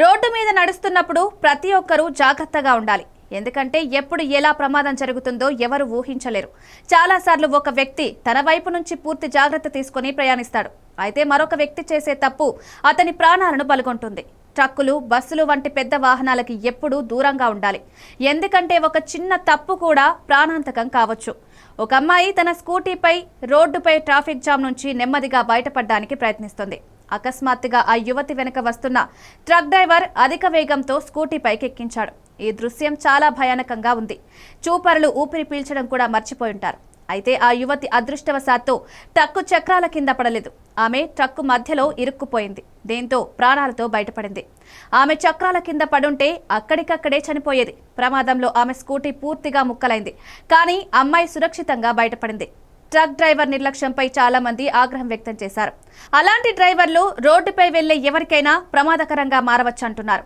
Road మీద నడుస్తున్నప్పుడు ప్రతి ఒక్కరూ జాగ్రత్తగా ఉండాలి. ఎందుకంటే ఎప్పుడు ఎలా ప్రమాదం జరుగుతుందో ఎవరు ఊహించలేరు. చాలాసార్లు ఒక వ్యక్తి తన వైపు నుంచి పూర్తి జాగ్రత్త తీసుకొని ప్రయాణిస్తాడు. అయితే మరొక వ్యక్తి చేసే తప్పు అతని ప్రాణాలను బలుగొంటుంది ట్రక్కులు బస్సులు వంటి పెద్ద వాహనాలకి ఎప్పుడూ దూరంగా ఉండాలి. ఎందుకంటే ఒక చిన్న తప్పు కూడా ప్రాణాంతకం కావచ్చు. ఒక అమ్మాయి తన స్కూటీపై రోడ్డుపై ట్రాఫిక్ జామ్ నుంచి నెమ్మదిగా బయటపడడానికి ప్రయత్నిస్తుంది. అకస్మాత్తుగా ఆ యువతి వెనుక వస్తున్న ట్రక్ డ్రైవర్ అధిక వేగంతో స్కూటీ పైకెక్కించాడు. ఈ దృశ్యం చాలా భయానకంగా ఉంది. చూపరులు ఊపిరి పీల్చడం కూడా మర్చిపోయి ఉంటారు. అయితే ఆ యువతి అదృష్టవశాత్తు ట్రక్కు చక్రాల కింద పడలేదు. ఆమె ట్రక్కు మధ్యలో ఇరుక్కుపోయింది. దీంతో ప్రాణాలతో బయటపడింది. ఆమె చక్రాల కింద పడుంటే అక్కడికక్కడే చనిపోయేది. ప్రమాదంలో ఆమె స్కూటీ పూర్తిగా ముక్కలైంది. కానీ అమ్మాయి సురక్షితంగా బయటపడింది. ట్రక్ డ్రైవర్ నిర్లక్ష్యంపై చాలా మంది ఆగ్రహం వ్యక్తం చేశారు. అలాంటి డ్రైవర్లు రోడ్డుపై వెళ్ళే ఎవరికైనా ప్రమాదకరంగా మారవచ్చంటున్నారు.